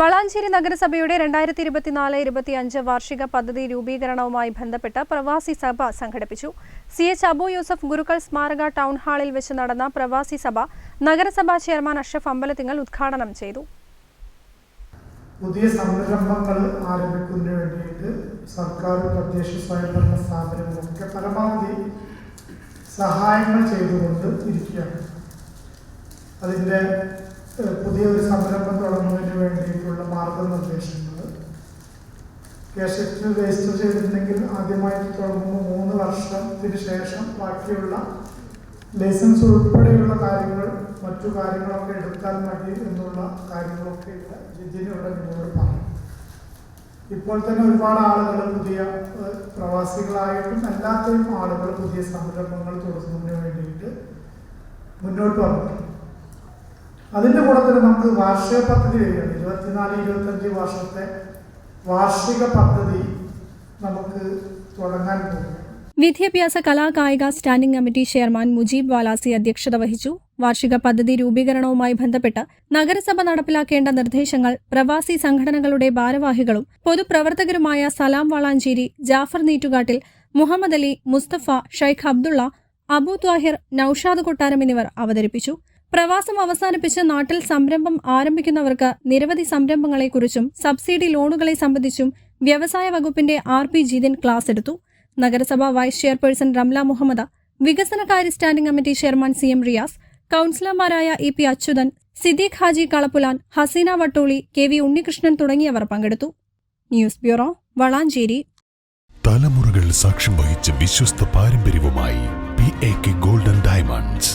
Valanchery നഗരസഭയുടെ രണ്ടായിരത്തി ഇരുപത്തിനാല് ഇരുപത്തിയഞ്ച് വാർഷിക പദ്ധതി രൂപീകരണവുമായി ബന്ധപ്പെട്ട് പ്രവാസി സഭ സംഘടിപ്പിച്ചു. സി. എച്ച്. അബു യൂസഫ് ഗുരുക്കൾ സ്മാരക ടൗൺ ഹാളിൽ വെച്ച് നടന്ന പ്രവാസി സഭ നഗരസഭാ ചെയർമാൻ അഷ്റഫ് അമ്പലത്തിങ്ങൽ ഉദ്ഘാടനം ചെയ്തു. പുതിയ സംരംഭങ്ങൾ ആരംഭിക്കുന്നതിന് വേണ്ടിയിട്ട് സർക്കാർ തദ്ദേശ സ്വയംഭരണ സ്ഥാപനങ്ങളൊക്കെ പരമാവധി സഹായങ്ങൾ ചെയ്തുകൊണ്ട് ഇരിക്കുകയാണ്. അതിന്റെ പുതിയൊരു സംരംഭം തുടങ്ങുന്നതിന് വേണ്ടിയിട്ടുള്ള മാർഗനിർദ്ദേശങ്ങൾ. കേസറ്റ് രജിസ്റ്റർ ചെയ്തിട്ടുണ്ടെങ്കിൽ ആദ്യമായിട്ട് തുടങ്ങുമ്പോൾ മൂന്ന് വർഷത്തിന് ശേഷം ബാക്കിയുള്ള ലൈസൻസ് ഉൾപ്പെടെയുള്ള കാര്യങ്ങൾ മറ്റു കാര്യങ്ങളൊക്കെ എടുത്താൽ മതി എന്നുള്ള കാര്യങ്ങളൊക്കെ ഇവിടെ ജിജിനിവിടെ നിങ്ങളോട് പറഞ്ഞു. ഇപ്പോൾ തന്നെ ഒരുപാട് ആളുകൾ പുതിയ പ്രവാസികളായിട്ടും അല്ലാത്തയും ആളുകൾ പുതിയ സംരംഭങ്ങൾ തുടങ്ങുന്നതിന് വേണ്ടിയിട്ട് മുന്നോട്ട് വന്നിട്ടുണ്ട് അതിന്റെ കൂടെ തന്നെ നമുക്ക് വാർഷിക പദ്ധതി വരികയാണ്. ഇരുപത്തിനാല് ഇരുപത്തഞ്ച് വർഷത്തെ വാർഷിക പദ്ധതി നമുക്ക് തുടങ്ങാൻ പോകുന്നു. വിദ്യാഭ്യാസ കലാകായിക standing committee chairman Mujeeb Valasi അധ്യക്ഷത വഹിച്ചു. വാർഷിക പദ്ധതി രൂപീകരണവുമായി ബന്ധപ്പെട്ട് നഗരസഭ നടപ്പിലാക്കേണ്ട നിർദ്ദേശങ്ങൾ പ്രവാസി സംഘടനകളുടെ ഭാരവാഹികളും പൊതുപ്രവർത്തകരുമായ സലാം വളാഞ്ചേരി ജാഫർ നീറ്റുകാട്ടിൽ മുഹമ്മദ് അലി മുസ്തഫ ഷൈഖ് അബ്ദുള്ള അബു ത്വാഹിർ നൌഷാദ് കൊട്ടാരം എന്നിവർ അവതരിപ്പിച്ചു. പ്രവാസം അവസാനിപ്പിച്ച് നാട്ടിൽ സംരംഭം ആരംഭിക്കുന്നവർക്ക് നിരവധി സംരംഭങ്ങളെക്കുറിച്ചും സബ്സിഡി ലോണുകളെ സംബന്ധിച്ചും വ്യവസായ വകുപ്പിന്റെ ആർ പി ജിതിൻ ക്ലാസ് എടുത്തു. നഗരസഭാ വൈസ് ചെയർപേഴ്സൺ റംല മുഹമ്മദ് വികസനകാര്യ standing committee chairman C M Riyas കൌൺസിലർമാരായ E P Achuthan Siddique Haji Kalappulan Haseena Vattoli K V Unnikrishnan തുടങ്ങിയവർ പങ്കെടുത്തു. News bureau Valanchery. തലമുറകൾ സാക്ഷ്യം വഹിച്ച വിശ്വസ്ത പാരമ്പര്യവുമായി P A K golden diamonds.